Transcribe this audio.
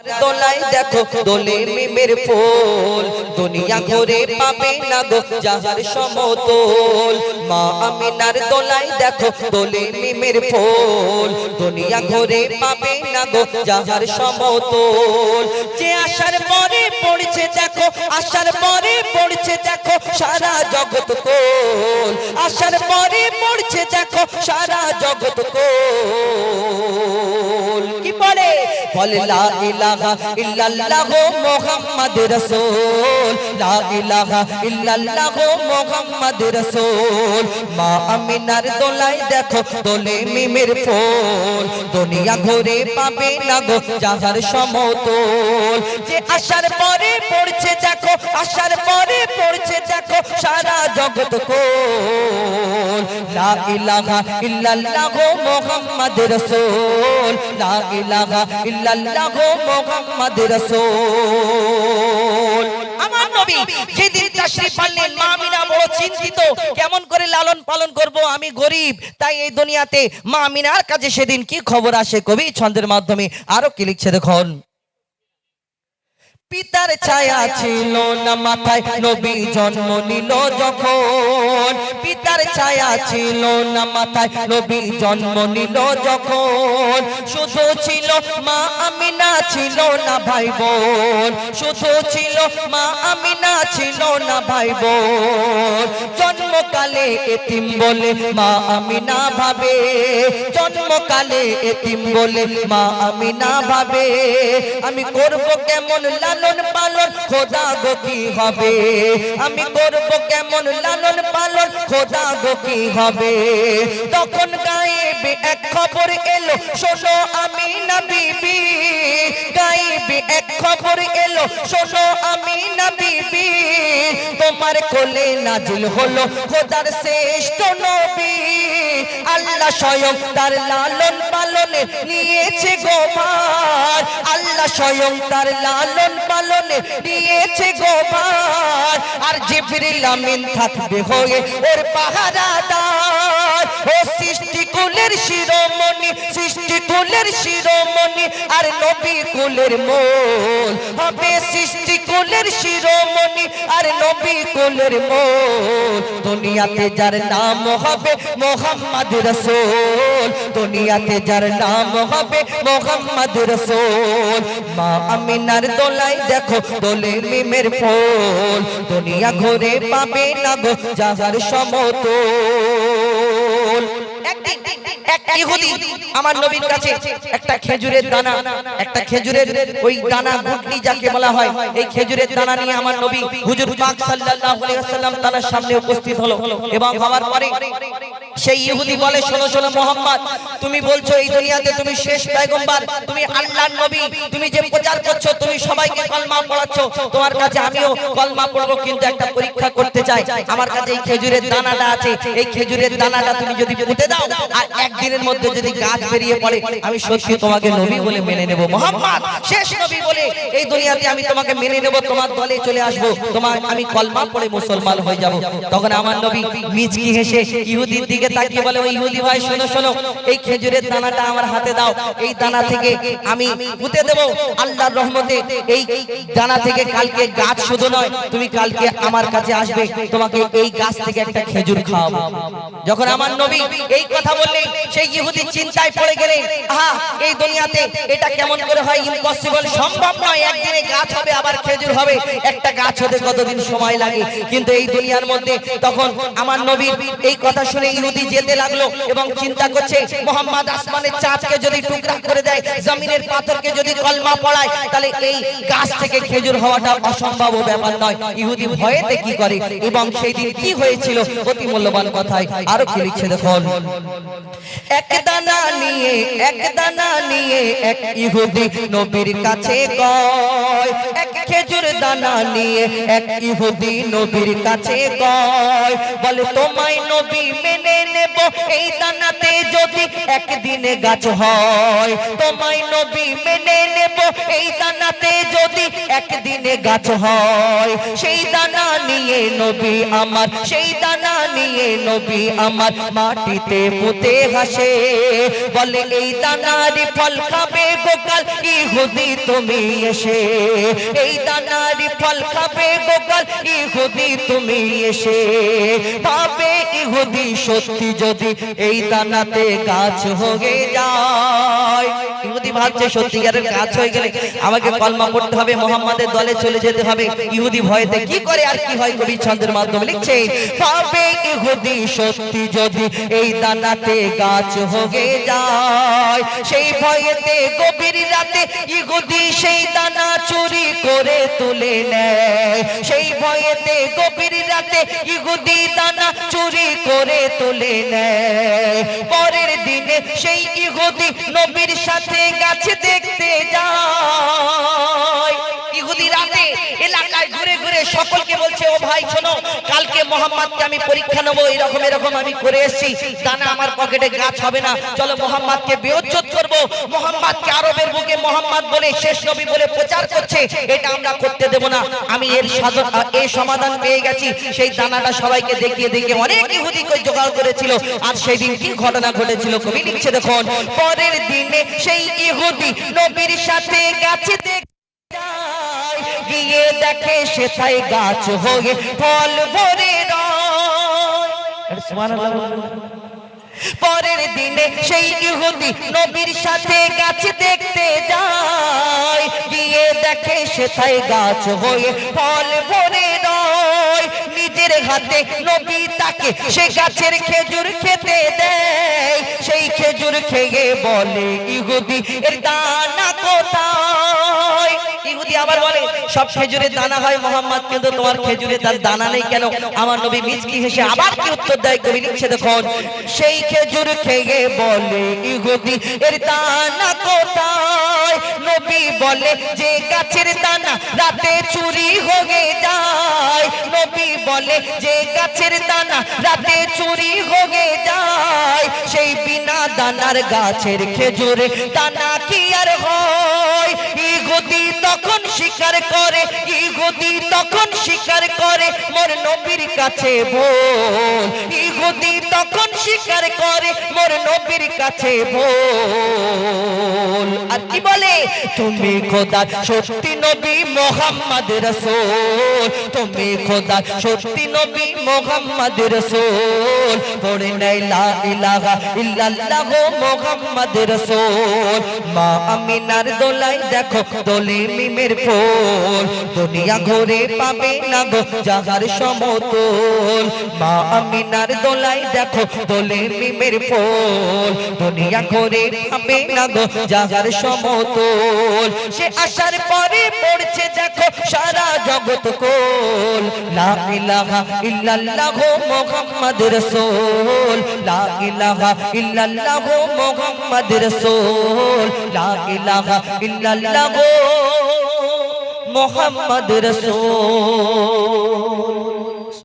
দোলাই দেখো দোলে মিমের ফুল। দুনিয়া ঘুরে পাবে না গো যাহার সমতল। মা আমিনার দোলাই দেখো দোলে মিমের ফুল। দুনিয়া ঘুরে পাবে না গো যাহার সমতল। যে আসার পরে পড়ছে দেখো আসার পরে পড়ছে দেখো সারা জগৎ কোল। আসার পরে পড়ছে দেখো সারা জগৎ কোল। কি বলে? বলে লা ইলাহা ইল্লাল্লাহ মুহাম্মদ রাসূল। লা ইলাহা ইল্লাল্লাহ মুহাম্মদ রাসূল। মা আমিনার দোলাই দেখো দোলে মিমের ফুল। দুনিয়া ঘুরে পাবে না গো যাহার সমতল। যে আসার পরে পড়ছে দেখো আসার পরে পড়ছে দেখো, সারা জগৎ কোল। আমার নবী যেদিন মা বড় চিন্তিত, কেমন করে লালন পালন করব, আমি গরিব, তাই এই দুনিয়াতে মা আমিনার কাছে সেদিন কি খবর আসে কবি ছন্দের মাধ্যমে আরও কি লিখছে দেখুন। পিতার ছায়া ছিল না মাথায়, নবী জন্ম নিল যখন। পিতার ছায়া ছিল না মাথায়, নবী জন্ম নিল যখন। শুধু ছিল মা আমিনা ছিল না ভাই বোন শুধু ছিল মা আমিনা ছিল না ভাই বোন জন্মকালে এতিম বলে মা আমি না ভাবে। জন্মকালে এতিম বলে মা আমি না ভাবে। আমি করব কেমন লালন পালন, খোদা গো কি হবে? আমি করব কেমন লালন পালন, খোদা গো কি হবে? তখন গায়েবে এক খবর এলো, শোনো আমি না বিবি। গায়েবে এক খবর এলো, শোনো আমি না বিবি। তোমার কোলে নাজিল হলো খোদার শ্রেষ্ঠ নবী। আল্লাহ স্বয়ং তার লালন পালনে নিয়েছে গোবার আল্লাহ স্বয়ং তার লালন পালনে নিয়েছে গোবার আর জিবরিল আমিন থাকবে হয়ে ওর পাহারাদার। সৃষ্টি কুলের শিরোমণি সৃষ্টি কুলের শিরোমণি, আর নবী মোল হবে সৃষ্টি কুলের শিরোমণি, আর নবী কুলের মোল দুনিয়াতে যার নাম হবে মোহাম্মদ রসুল। দুনিয়াতে যার নাম হবে মোহাম্মদ রসুল। মা আমিনার দোলাই দেখো, দোলে মিমের ফুল। দুনিয়া ঘুরে পাবে না গো যাহার সমতল। ইহুদি আমার নবীর কাছে, একটা খেজুরের দানা, একটা খেজুরের ওই দানা গুটলি যাকে বলা হয়, এই খেজুরের দানা নিয়ে আমার নবী হুজুর পাক সাল্লাল্লাহু আলাইহি ওয়াসাল্লাম তার সামনে উপস্থিত হলো এবং হওয়ার পরে সেই ইহুদি বলে, শোনো শোনো মোহাম্মদ, তুমি বলছো এই দুনিয়াতে তুমি শেষ পয়গম্বর, তুমি আল্লাহর নবী, তুমি যে প্রচার করছ, তুমি সবাইকে কলমা পড়াচ্ছো, তোমার কাছে আমিও কলমা পড়ব, কিন্তু একটা পরীক্ষা করতে চাই। আমার কাছে এই খেজুরের দানাটা আছে, এই খেজুরের দানাটা তুমি যদি পুঁতে দাও, আর একদিনের মধ্যে যদি গাছ বেরিয়ে পড়ে, আমি সত্যি তোমাকে নবী বলে মেনে নেব। মোহাম্মদ, শেষ নবী বলে, এই দুনিয়াতে আমি তোমাকে মেনে নেব, তোমার দলে চলে আসব, তোমার, আমি কলমা পড়ে মুসলমান হয়ে যাব। তখন আমার নবী মিচকি হেসে, ইহুদির দিকে তাকিয়ে বলে, ওই ইহুদি ভাই, শোনো শোনো, এই খেজুরের দানাটা আমার হাতে দাও। এই দানা থেকে আমি পুঁতে দেব। আল্লাহর রহমতে এই দানা থেকে কালকে গাছ শুধু নয়, তুমি কালকে আমার কাছে আসবে। তোমাকে এই গাছ থেকে একটা খেজুর খাওয়াবো। যখন আমার নবী এই কথা বললেন, সেই ইহুদি চিন্তায় পড়ে গেলেন, আহা, এই দুনিয়াতে এটা কেমন করে হয় ইম্পসিবল সম্ভব নয়, একদিনে গাছ হবে, আবার খেজুর হবে। একটা গাছ হতে কতদিন সময় লাগে? কিন্তু এই দুনিয়ার মধ্যে তখন আমার নবীর এই কথা শুনে ইহুদি যেতে লাগল এবং চিন্তা করছে, মোহাম্মদ আসমানের চাঁদকে যদি টুকরা করে দেয়, জমিনের পাথরকে যদি কলমা পড়ায়, তাহলে এই গাছ থেকে খেজুর হওয়াটা অসম্ভব ব্যাপার নয়। ইহুদি ভয়েতে কি করে? এবং সেই দিন কি হয়েছিল? অতি মূল্যবান কথায় আরও কি লিখছে দেখুন। এক দানা নিয়ে, এক দানা এক ইহুদি নবীর কাছে কয় এক খেজুর দানা নিয়ে এক ইহুদি নবীর কাছে কয় বলে, তোমায় নবী মেনে নেব। এই দানাতে যদি একদিনে গাছ হয়, তোমায় নবী মেনে নেব। এই দানাতে যদি একদিনে গাছ হয়, সেই দানা নিয়ে নবী আমার, সেই দানা নিয়ে নবী আমার মাটিতে পুঁতে হাসে। বলে, এই দানার ফল খাবে গোকাল ইহুদি তুমি এসে। এই দানার ফল খাবে গোকাল ইহুদি তুমি এসে। ভাবে ইহুদি সত্যি যদি এই দানাতে গাছ হয়ে যায়। ইহুদি ভাবছে সত্যিকারের গাছ হয়ে গেলে আমাকে কলমা হবে, মোহাম্মদের দলে চলে যেতে হবে। ইহুদি ভয়েতে কি করে আর কি হয় কবি ছন্দের মাধ্যমে লিখছে ভাবে ইহুদি সত্যি যদি এই দানাতে গাছ হয়ে যায়। সেই ভয়েতে গভীর রাতে ইহুদি সেই দানা চুরি করে তুলে নেয়। সেই ভয়েতে গভীর রাতে ইহুদি দানা চুরি করে তুলে নেয়। পরের দিনে সেই ইহুদি নবীর সাথে গাছ দেখতে যায়। ইহুদি রাতে এলাকায় ঘুরে ঘুরে সকলকে বলছে, ও ভাই, শোনো মোহাম্মদকে আমি পরীক্ষা নেব, এরকম এরকম আমি করে এসেছি। দানা আমার পকেটে গাছ হবে না। চলো মোহাম্মদকে বেউজ্জত করব। মোহাম্মদকে আরবের বুকে মোহাম্মদ বলে, শেষ নবী বলে প্রচার করছে। এটা আমরা করতে দেব না। আমি এর সাধন এই সমাধান পেয়ে গেছি। সেই দানাটা সবাইকে দেখিয়ে দেখিয়ে অনেক ইহুদি জোগাড় করেছিল। আর সেই দিন কি ঘটনা ঘটেছিল, কবি লিখছে দেখুন। পরের দিনে সেই ইহুদি নবীর সাথে গাছে দেখ দেখে সেথায় গাছ হয়ে ফল ভরে। পরের দিনে সেই ইহুদি নবীর সাথে গাছ দেখতে যায়। গিয়ে দেখে সেথায় গাছ হয়ে ফল ভরে রয়। নিজের হাতে নবী তাকে সে গাছের খেজুর খেতে দেয়। সেই খেজুর খেয়ে বলে ইহুদি এর দানা কোথায়? ইহুদি আবার বলে, সব খেজুরের দানা হয় মোহাম্মদ, কিন্তু তোমার খেজুরের তার দানা নেই কেন? আমার নবী মিজকি হেসে আবার কি উত্তর দেয় কবি লিখছে দেখুন, সেই খেজুর খেয়ে বলে ইহুদি, এর দানা কোথায়? নবী বলে, যে গাছের দানা রাতে চুরি হয়ে যায়। নবী বলে, যে গাছের দানা রাতে চুরি হয়ে যায়। সেই বিনা দানার গাছের খেজুরে দানা কি আর হয়? ইহুদি তখন স্বীকার করে ইহুদি তখন নবীর কাছে বল ইহুদি তখন স্বীকার করে, মোর নবীর কাছে বল আর কি বলে? তুমি খোদা, সত্যি নবী মোহাম্মদ রসুল। তুমি খোদা, সত্যি নবী মোহাম্মদ রসুল। পড়ে নাই লা ইলাহা ইল্লাল্লাহ মোহাম্মদ রসুল। মা আমিনার দোলাই দেখো, দোলে মিমের ফুল। দুনিয়া ঘুরে পাবে না গো জাহার সমতল মা আমিনার দোলাই দেখো দোলে মিমের ফুল। দুনিয়া করে পাবে না গো জাহার সমতল। সে আসার পরে পড়ছে দেখো সারা জগৎ কোল। লা ইলাহা ইল্লাল্লাহ মুহাম্মদ রাসূল। লা ইলাহা ইল্লাল্লাহ মুহাম্মদ রাসূল। লা ইলাহা ইল্লাল্লাহ মুহাম্মদ রাসূল।